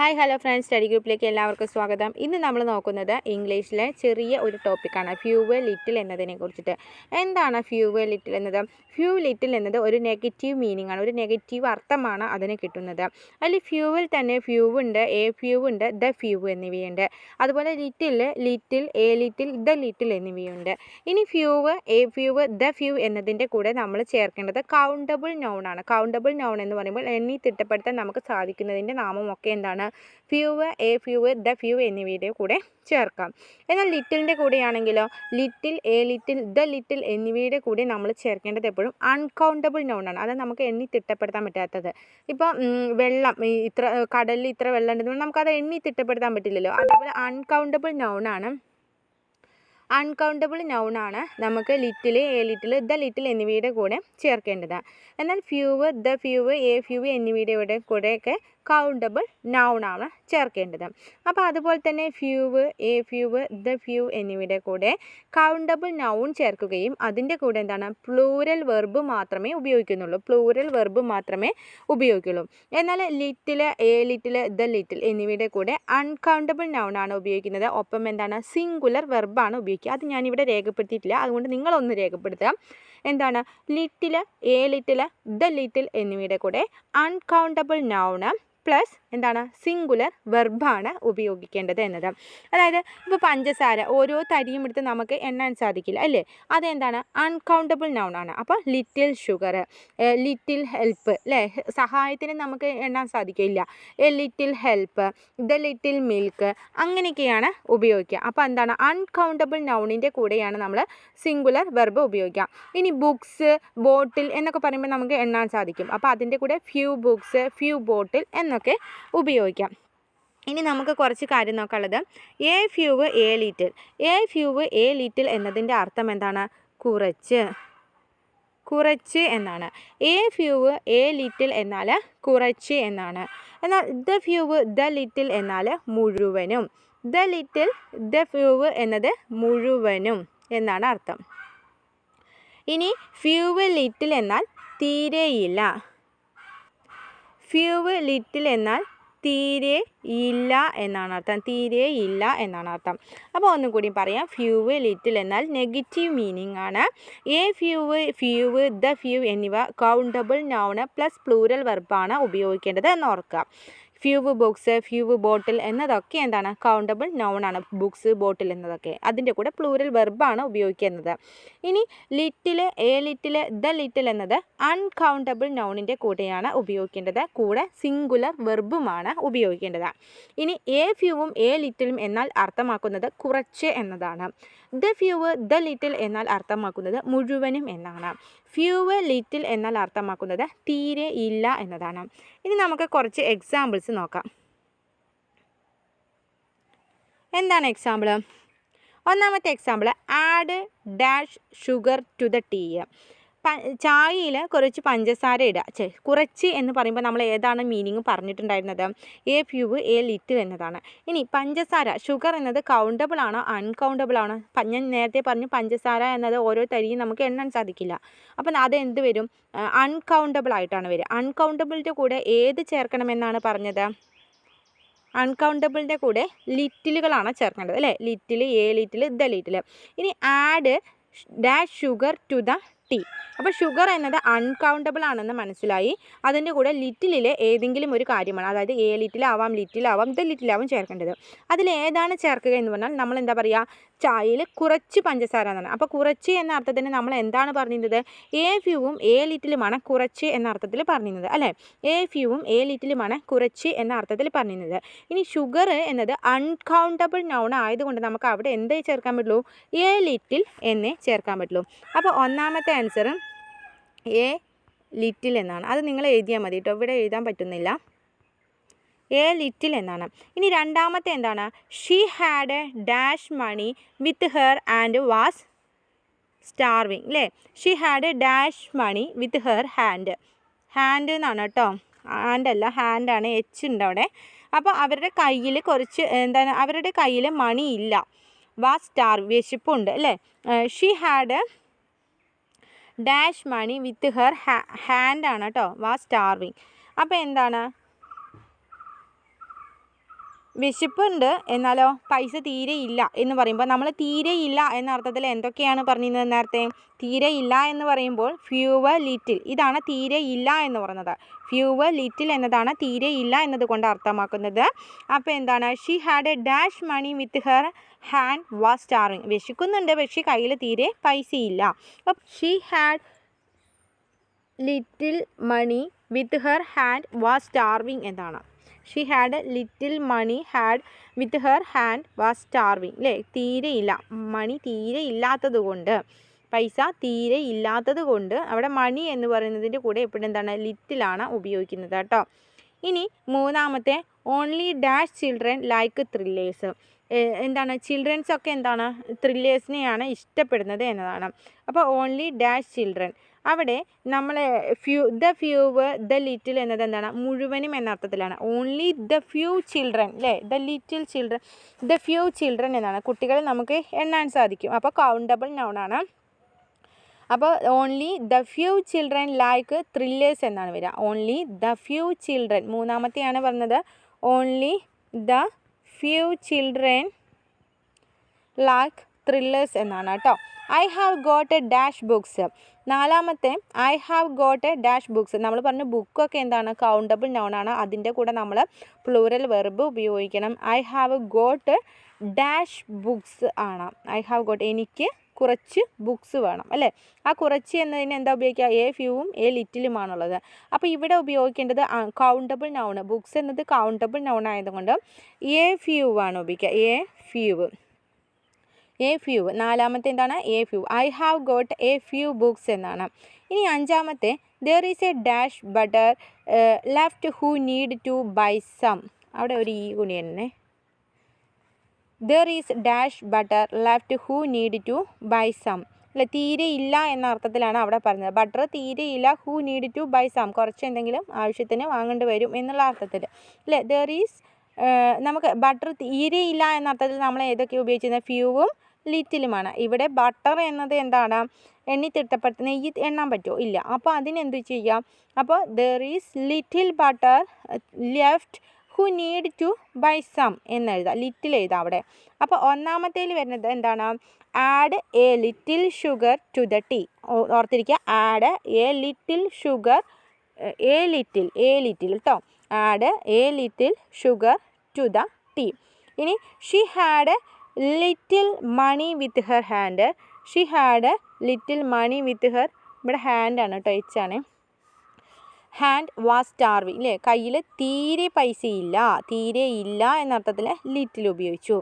Hi hello friends study ഗ്രൂപ്പിലേക്ക് എല്ലാവർക്കും സ്വാഗതം. ഇന്ന് നമ്മൾ നോക്കുന്നത് ഇംഗ്ലീഷിലെ ചെറിയ ഒരു ടോപ്പിക്കാണ് ഫ്യൂവ് ലിറ്റിൽ എന്നതിനെ കുറിച്ചിട്ട്. എന്താണ് ഫ്യൂവ് ലിറ്റിൽ എന്നത്? ഫ്യൂ ലിറ്റിൽ എന്നത് ഒരു നെഗറ്റീവ് മീനിങ് ആണ്. ഒരു നെഗറ്റീവ് അർത്ഥമാണ് അതിന് കിട്ടുന്നത്. അതിൽ ഫ്യൂവിൽ തന്നെ ഫ്യൂ ഉണ്ട് എ ഫ്യൂ ഉണ്ട് ദ ഫ്യൂവ് എന്നിവയുണ്ട്. അതുപോലെ little little a little the little എന്നിവയുണ്ട്. ഇനി few a few the few എന്നതിന്റെ കൂടെ നമ്മൾ ചേർക്കേണ്ടത് കൗണ്ടബിൾ നൗൺ ആണ്. കൗണ്ടബിൾ നൗൺ എന്ന് പറയുമ്പോൾ എണ്ണി തിട്ടപ്പെടുത്താൻ നമുക്ക് സാധിക്കുന്നതിന്റെ നാമമൊക്കെ എന്താണ്? Few a few the few എന്നിവയുടെ കൂടെ ചേർക്കാം. എന്നാൽ ലിറ്റിലിന്റെ കൂടെയാണെങ്കിലോ little a little the little എന്നിവയുടെ കൂടെ നമ്മൾ ചേർക്കേണ്ടത് എപ്പോഴും അൺകൗണ്ടബിൾ നൗണാണ് അത് നമുക്ക് എണ്ണി തിട്ടപ്പെടുത്താൻ പറ്റാത്തത്. ഇപ്പോൾ വെള്ളം ഇത്ര കടലിൽ ഇത്ര വെള്ളം ഉണ്ടെന്ന് നമുക്കത് എണ്ണി തിട്ടപ്പെടുത്താൻ പറ്റില്ലല്ലോ. അതേപോലെ അൺകൗണ്ടബിൾ നൗണാണ് അൺകൗണ്ടബിൾ നൗണാണ് നമുക്ക് little a little the little എന്നിവയുടെ കൂടെ ചേർക്കേണ്ടത്. എന്നാൽ few the few a few എന്നിവയുടെ കൂടെയൊക്കെ കൗണ്ടബിൾ നൗണാണ് ചേർക്കേണ്ടത്. അപ്പോൾ അതുപോലെ തന്നെ few a few the few എന്നിവയുടെ കൂടെ കൗണ്ടബിൾ നൗൺ ചേർക്കുകയും അതിന്റെ കൂടെ എന്താണ് പ്ലൂരൽ വെർബ് മാത്രമേ ഉപയോഗിക്കുന്നുള്ളൂ. പ്ലൂരൽ വെർബ് മാത്രമേ ഉപയോഗിക്കുള്ളൂ. എന്നാൽ little a little the little എന്നിവയുടെ കൂടെ അൺകൗണ്ടബിൾ ആണ് ഉപയോഗിക്കുന്നത്. ഒപ്പം എന്താണ് സിംഗുലർ വെർബാണ് ഉപയോഗിക്കുക. അത് ഞാനിവിടെ രേഖപ്പെടുത്തിയിട്ടില്ല. അതുകൊണ്ട് നിങ്ങളൊന്ന് രേഖപ്പെടുത്തുക. എന്താണ്? Little a little the little എന്നിവയുടെ കൂടെ അൺകൗണ്ടബിൾ നൗണ് പ്ലസ് എന്താണ്? സിംഗുലർ വെർബാണ് ഉപയോഗിക്കേണ്ടത് എന്നത്. അതായത് ഇപ്പോൾ പഞ്ചസാര ഓരോ തരിയും എടുത്ത് നമുക്ക് എണ്ണാൻ സാധിക്കില്ല അല്ലേ? അതെന്താണ്? അൺകൗണ്ടബിൾ നൗൺ ആണ്. അപ്പോൾ ലിറ്റിൽ ഷുഗർ ലിറ്റിൽ ഹെൽപ്പ് അല്ലേ സഹായത്തിന് നമുക്ക് എണ്ണാൻ സാധിക്കില്ല. A little help the little milk അങ്ങനെയൊക്കെയാണ് ഉപയോഗിക്കുക. അപ്പോൾ എന്താണ്? അൺകൗണ്ടബിൾ നൗണിന്റെ കൂടെയാണ് നമ്മൾ സിംഗുലർ വെർബ് ഉപയോഗിക്കുക. ഇനി ബുക്സ് ബോട്ടിൽ എന്നൊക്കെ പറയുമ്പോൾ നമുക്ക് എണ്ണാൻ സാധിക്കും. അപ്പോൾ അതിന്റെ കൂടെ ഫ്യൂ ബുക്സ് ഫ്യൂ ബോട്ടിൽ എന്നൊക്കെ ഉപയോഗിക്കാം. ഇനി നമുക്ക് കുറച്ച് കാര്യം നോക്കാനുള്ളത്. A few a little a few a little എന്നതിന്റെ അർത്ഥം എന്താണ്? കുറച്ച്. കുറച്ച് എന്നാണ്. എ ഫ്യൂവ് എ ലിറ്റിൽ എന്നാൽ കുറച്ച് എന്നാണ്. എന്നാൽ ദ ഫ്യൂവ് ദ ലിറ്റിൽ എന്നാൽ മുഴുവനും. ദ ലിറ്റിൽ ദ ഫ്യൂവ് എന്നത് മുഴുവനും എന്നാണ് അർത്ഥം. ഇനി ഫ്യൂവ് ലിറ്റിൽ എന്നാൽ തീരെയില്ല. ഫ്യൂവ് ലിറ്റിൽ എന്നാൽ തീരെ ഇല്ല എന്നാണ് അർത്ഥം. തീരെ ഇല്ല എന്നാണ് അർത്ഥം. അപ്പോൾ ഒന്നും കൂടി പറയാം. ഫ്യൂവ് ലിറ്റിൽ എന്നാൽ നെഗറ്റീവ് മീനിങ് ആണ്. A few few the few എന്നിവ കൗണ്ടബിൾ നൗണ് പ്ലസ് പ്ലൂരൽ വെർബാണ് ഉപയോഗിക്കേണ്ടത് എന്ന് ഓർക്കുക. ഫ്യൂവ് ബുക്സ് ഫ്യൂവ് ബോട്ടിൽ എന്നതൊക്കെ എന്താണ്? കൗണ്ടബിൾ നോൺ ആണ്. ബുക്സ് ബോട്ടിൽ എന്നതൊക്കെ. അതിന്റെ കൂടെ പ്ലൂരൽ വെർബാണ് ഉപയോഗിക്കുന്നത്. ഇനി little a little the little എന്നത് അൺകൗണ്ടബിൾ നോണിന്റെ കൂടെയാണ് ഉപയോഗിക്കേണ്ടത്. കൂടെ സിംഗുലർ വെർബുമാണ് ഉപയോഗിക്കേണ്ടത്. ഇനി എ ഫ്യൂവും എ ലിറ്റിലും എന്നാൽ അർത്ഥമാക്കുന്നത് കുറച്ച് എന്നതാണ്. ദ ഫ്യൂവ് ദ ലിറ്റിൽ എന്നാൽ അർത്ഥമാക്കുന്നത് മുഴുവനും എന്നാണ്. ഫ്യൂവ് ലിറ്റിൽ എന്നാൽ അർത്ഥമാക്കുന്നത് തീരെ ഇല്ല എന്നതാണ്. ഇനി നമുക്ക് കുറച്ച് എക്സാമ്പിൾസ് നോക്കാം. എന്താണ് എക്സാമ്പിൾ ഒന്നാമത്തെ example add dash sugar to the tea ചായയിൽ കുറച്ച് പഞ്ചസാര ഇടുക. ചെ കുറച്ച് എന്ന് പറയുമ്പോൾ നമ്മൾ ഏതാണ് മീനിങ് പറഞ്ഞിട്ടുണ്ടായിരുന്നത്? എ ഫ്യൂവ് എ ലിറ്റിൽ എന്നതാണ്. ഇനി പഞ്ചസാര ഷുഗർ എന്നത് കൗണ്ടബിൾ ആണോ? അൺകൗണ്ടബിൾ ആണോ? ഞാൻ നേരത്തെ പറഞ്ഞു പഞ്ചസാര എന്നത് ഓരോ തരിയും നമുക്ക് എണ്ണാൻ സാധിക്കില്ല. അപ്പം അത് എന്ത് വരും? അൺകൗണ്ടബിൾ ആയിട്ടാണ് വരിക. അൺകൗണ്ടബിളിന്റെ കൂടെ ഏത് ചേർക്കണമെന്നാണ് പറഞ്ഞത്? അൺകൗണ്ടബിളിന്റെ കൂടെ ലിറ്റിലുകളാണ് ചേർക്കേണ്ടത്. അല്ലേ? Little a little the little ഇനി add dash sugar to the tea. അപ്പോൾ ഷുഗർ എന്നത് അൺകൗണ്ടബിൾ ആണെന്ന് മനസ്സിലായി. അതിന്റെ കൂടെ ലിറ്റിലിലെ ഏതെങ്കിലും ഒരു കാര്യമാണ്. അതായത് എ ലിറ്റിലാവാം ലിറ്റിലാവാം ദ ലിറ്റിലാവാം ചേർക്കേണ്ടത്. അതിൽ ഏതാണ് ചേർക്കുക എന്ന് പറഞ്ഞാൽ നമ്മൾ എന്താ പറയുക? ചായയിൽ കുറച്ച് പഞ്ചസാര എന്നാണ്. അപ്പോൾ കുറച്ച് എന്ന അർത്ഥത്തിന് നമ്മൾ എന്താണ് പറഞ്ഞിരുന്നത്? എ ഫ്യൂവും എ ലിറ്റിലുമാണ് കുറച്ച് എന്ന അർത്ഥത്തിൽ പറഞ്ഞിരുന്നത്. അല്ലേ? എ ഫ്യൂവും എ ലിറ്റിലുമാണ് കുറച്ച് എന്ന അർത്ഥത്തിൽ പറഞ്ഞിരുന്നത്. ഇനി ഷുഗർ എന്നത് അൺകൗണ്ടബിൾ നൗൺ ആയതുകൊണ്ട് നമുക്ക് അവിടെ എന്തേ ചേർക്കാൻ പറ്റുള്ളൂ? എ ലിറ്റിൽ എന്നേ ചേർക്കാൻ പറ്റുള്ളൂ. അപ്പോൾ ഒന്നാമത്തെ ആൻസർ എ ലിറ്റിൽ എന്നാണ്. അത് നിങ്ങൾ എഴുതിയാൽ മതി കേട്ടോ. ഇവിടെ എഴുതാൻ പറ്റുന്നില്ല. എ ലിറ്റിൽ എന്നാണ്. ഇനി രണ്ടാമത്തെ എന്താണ്? She had a dash money with her and was starving അല്ലേ she had a dash money with her hand hand എന്നാണ് കേട്ടോ. ഹാൻഡ് അല്ല ഹാൻഡാണ് എച്ച് ഉണ്ട് അവിടെ. അപ്പോൾ അവരുടെ കയ്യിൽ കുറച്ച് എന്താണ്? അവരുടെ കയ്യിൽ മണി ഇല്ല. വാസ് സ്റ്റാർ വിശപ്പുണ്ട് അല്ലേ she had dash money with her ആണ് കേട്ടോ വാ സ്റ്റാർവിങ്. അപ്പോൾ എന്താണ്? വിശപ്പുണ്ട് എന്നാലോ പൈസ തീരെ ഇല്ല എന്ന് പറയുമ്പോൾ നമ്മൾ തീരെ ഇല്ല എന്ന അർത്ഥത്തിൽ എന്തൊക്കെയാണ് പറഞ്ഞിരുന്നത് നേരത്തെ? തീരെ ഇല്ല എന്ന് പറയുമ്പോൾ ഫ്യൂവർ ലിറ്റിൽ ഇതാണ് തീരെ ഇല്ല എന്ന് പറയുന്നത്. ഫ്യൂവർ ലിറ്റിൽ എന്നതാണ് തീരെ ഇല്ല എന്നതുകൊണ്ട് അർത്ഥമാക്കുന്നത്. അപ്പോൾ എന്താണ്? She had a dash money with her hand was staring വിശക്കുന്നുണ്ട് പക്ഷേ കയ്യിൽ തീരെ പൈസയില്ല. അപ്പം she had little money with her hand was starving എന്നാണ്. She had little money had with her hand was starving അല്ലേ ഇല്ല. മണി തീരെ ഇല്ലാത്തത് കൊണ്ട് പൈസ തീരെ ഇല്ലാത്തത് കൊണ്ട് അവിടെ മണി എന്ന് പറയുന്നതിന്റെ കൂടെ എപ്പോഴും എന്താണ് ലിറ്റിലാണ് ഉപയോഗിക്കുന്നത് കേട്ടോ. ഇനി മൂന്നാമത്തെ only dash children like thrillers എന്താണ് ചിൽഡ്രൻസ് ഒക്കെ എന്താണ് ത്രില്ലേഴ്സിനെയാണ് ഇഷ്ടപ്പെടുന്നത് എന്നതാണ്. അപ്പോൾ ഓൺലി ഡാഷ് ചിൽഡ്രൻ അവിടെ നമ്മൾ few the few the little എന്നത് എന്താണ് മുഴുവനും എന്ന അർത്ഥത്തിലാണ്. ഓൺലി ദ ഫ്യൂ ചിൽഡ്രൻ അല്ലേ the little children the few children എന്നാണ്. കുട്ടികളെ നമുക്ക് എണ്ണാൻ സാധിക്കും. അപ്പോൾ കൗണ്ടബിൾ നൗണാണ് അപ്പോൾ only the few children like thrillers എന്നാണ് വരിക. ഓൺലി ദ ഫ്യൂ ചിൽഡ്രൻ മൂന്നാമത്തെയാണ് പറഞ്ഞത്. Only the few children like thrillers എന്നാണ് കേട്ടോ. I have got a dash books നാലാമത്തെ I have got a dash books നമ്മൾ പറഞ്ഞ ബുക്കൊക്കെ എന്താണ്? കൗണ്ടബിൾ നൗണാണ് അതിന്റെ കൂടെ നമ്മൾ പ്ലൂറൽ വെർബ് ഉപയോഗിക്കണം. I have got dash books ആണ്. ഐ ഹാവ് ഗോട്ട് എനിക്ക് കുറച്ച് ബുക്സ് വേണം അല്ലേ? ആ കുറച്ച് എന്നതിന് എന്താ ഉപയോഗിക്കുക? എ ഫ്യൂവും എ ലിറ്റിലുമാണുള്ളത് അപ്പോൾ ഇവിടെ ഉപയോഗിക്കേണ്ടത് കൗണ്ടബിൾ നൗണ് ബുക്സ് എന്നത് കൗണ്ടബിൾ നൗൺ ആയതുകൊണ്ട് എ ഫ്യൂ ആണ് ഉപയോഗിക്കുക. എ ഫ്യൂവ് എ ഫ്യൂ നാലാമത്തെ എന്താണ്? A few I have got a few books എന്നാണ്. ഇനി അഞ്ചാമത്തെ there is a dash butter left who need to buy some അവിടെ ഒരു ഈ കുണി തന്നെ there is dash butter left who need to buy some അല്ല തീരെ ഇല്ല എന്ന അർത്ഥത്തിലാണ് അവിടെ പറഞ്ഞത്. ബട്ടർ തീരെ ഇല്ല who need to buy some കുറച്ച് എന്തെങ്കിലും ആവശ്യത്തിന് വാങ്ങേണ്ടി വരും എന്നുള്ള അർത്ഥത്തിൽ. അല്ലേ? ദർ ഈസ് നമുക്ക് ബട്ടർ തീരെ ഇല്ല എന്ന അർത്ഥത്തിൽ നമ്മൾ ഏതൊക്കെ ഉപയോഗിച്ചിരുന്നത്? ഫ്യൂവും ലിറ്റിലുമാണ് ഇവിടെ ബട്ടർ എന്നത് എന്താണ്? എണ്ണി തിട്ടപ്പെടുത്ത നെയ്യ് എണ്ണാൻ പറ്റുമോ? ഇല്ല. അപ്പോൾ അതിനെന്ത് ചെയ്യാം? അപ്പോൾ there is little butter left who need to buy some എന്നെഴുതാം. ലിറ്റിൽ എഴുതാം അവിടെ. അപ്പോൾ ഒന്നാമത്തേൽ വരുന്നത് എന്താണ്? Add a little sugar to the tea ഓർത്തിരിക്കുക. Add a little sugar a little a little കേട്ടോ add a little sugar to the tea ഇനി she had little money with her hand she had little money with her ഇവിടെ ഹാൻഡാണ് കേട്ടോ എച്ചാണ് hand was starving അല്ലേ കയ്യിൽ തീരെ പൈസയില്ല. തീരെ ഇല്ല എന്നർത്ഥത്തിൽ ലിറ്റിൽ ഉപയോഗിച്ചു.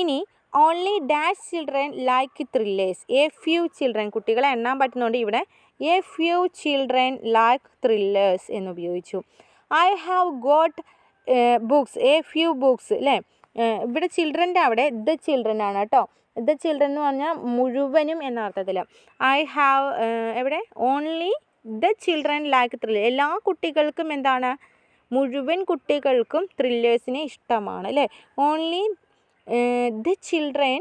ഇനി only dash children like thrillers a few children കുട്ടികളെ എണ്ണാൻ പറ്റുന്നതുകൊണ്ട് ഇവിടെ a few children like thrillers എന്ന് ഉപയോഗിച്ചു. I have got books a few books അല്ലേ ഇവിടെ ചിൽഡ്രന്റെ അവിടെ ദ ചിൽഡ്രൻ ആണ് കേട്ടോ. ദ ചിൽഡ്രൻ എന്ന് പറഞ്ഞാൽ മുഴുവനും എന്ന അർത്ഥത്തിൽ ഐ ഹാവ് എവിടെ? Only the children like thriller. എല്ലാ കുട്ടികൾക്കും എന്താണ്? മുഴുവൻ കുട്ടികൾക്കും ത്രില്ലേഴ്സിനെ ഇഷ്ടമാണ് അല്ലേ? Only the children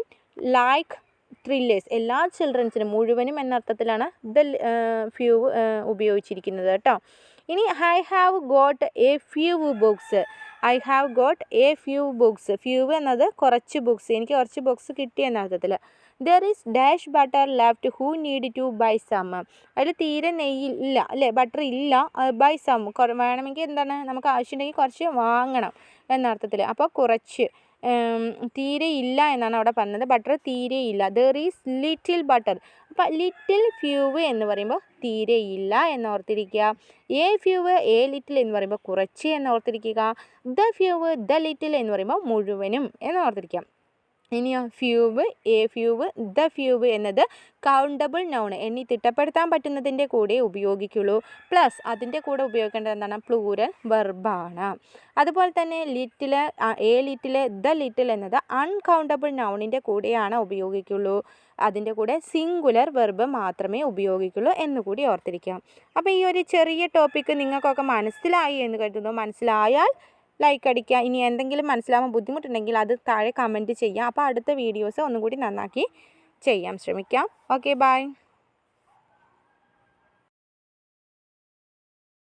like thrillers. എല്ലാ ചിൽഡ്രൻസിനും മുഴുവനും എന്ന അർത്ഥത്തിലാണ് ദ ഫ്യൂ ഉപയോഗിച്ചിരിക്കുന്നത് കേട്ടോ. ഇനി I have got a few books. I have got a few books. Few എന്നത് കുറച്ച് ബുക്സ്. എനിക്ക് കുറച്ച് ബുക്സ് കിട്ടി എന്ന അർത്ഥത്തിൽ there is dash butter left who need to buy some അതിൽ തീരെ നെയ്യ് ഇല്ല അല്ലേ? ബട്ടർ ഇല്ല ബൈ സം വേണമെങ്കിൽ എന്താണ്? നമുക്ക് ആവശ്യമുണ്ടെങ്കിൽ കുറച്ച് വാങ്ങണം എന്നർത്ഥത്തിൽ അപ്പോൾ കുറച്ച് തീരെ ഇല്ല എന്നാണ് അവിടെ പറഞ്ഞത്. ബട്ടർ തീരെ ഇല്ല. ദർ ഈസ് ലിറ്റിൽ ബട്ടർ അപ്പോൾ ലിറ്റിൽ ഫ്യൂവ് എന്ന് പറയുമ്പോൾ തീരെ ഇല്ല എന്ന് ഓർത്തിരിക്കുക. എ ഫ്യൂവ് എ ലിറ്റിൽ എന്ന് പറയുമ്പോൾ കുറച്ച് എന്ന് ഓർത്തിരിക്കുക. ദ ഫ്യൂവ് ദ ലിറ്റിൽ എന്ന് പറയുമ്പോൾ മുഴുവനും എന്ന് ഓർത്തിരിക്കാം ഇനിയോ few a few the few എന്നത് കൗണ്ടബിൾ നൗൺ എണ്ണി തിട്ടപ്പെടുത്താൻ പറ്റുന്നതിന്റെ കൂടെ ഉപയോഗിക്കുള്ളൂ. പ്ലസ് അതിന്റെ കൂടെ ഉപയോഗിക്കേണ്ടത് എന്താണ്? പ്ലൂരൽ വെർബാണ് അതുപോലെ തന്നെ little a little the little എന്നത് അൺകൗണ്ടബിൾ നൗണിന്റെ കൂടെയാണ് ഉപയോഗിക്കുള്ളൂ. അതിന്റെ കൂടെ സിംഗുലർ വെർബ് മാത്രമേ ഉപയോഗിക്കുള്ളൂ എന്നുകൂടി ഓർത്തിരിക്കാം. അപ്പോൾ ഈ ഒരു ചെറിയ ടോപ്പിക്ക് നിങ്ങൾക്കൊക്കെ മനസ്സിലായി എന്ന് കരുതുന്നു. മനസ്സിലായാൽ ലൈക്ക് അടിക്കുക. ഇനി എന്തെങ്കിലും മനസ്സിലാവാൻ ബുദ്ധിമുട്ടുണ്ടെങ്കിൽ അത് താഴെ കമന്റ് ചെയ്യുക അപ്പോൾ അടുത്ത വീഡിയോസ് ഒന്നും കൂടി നന്നാക്കി ചെയ്യാൻ ശ്രമിക്കാം. Okay bye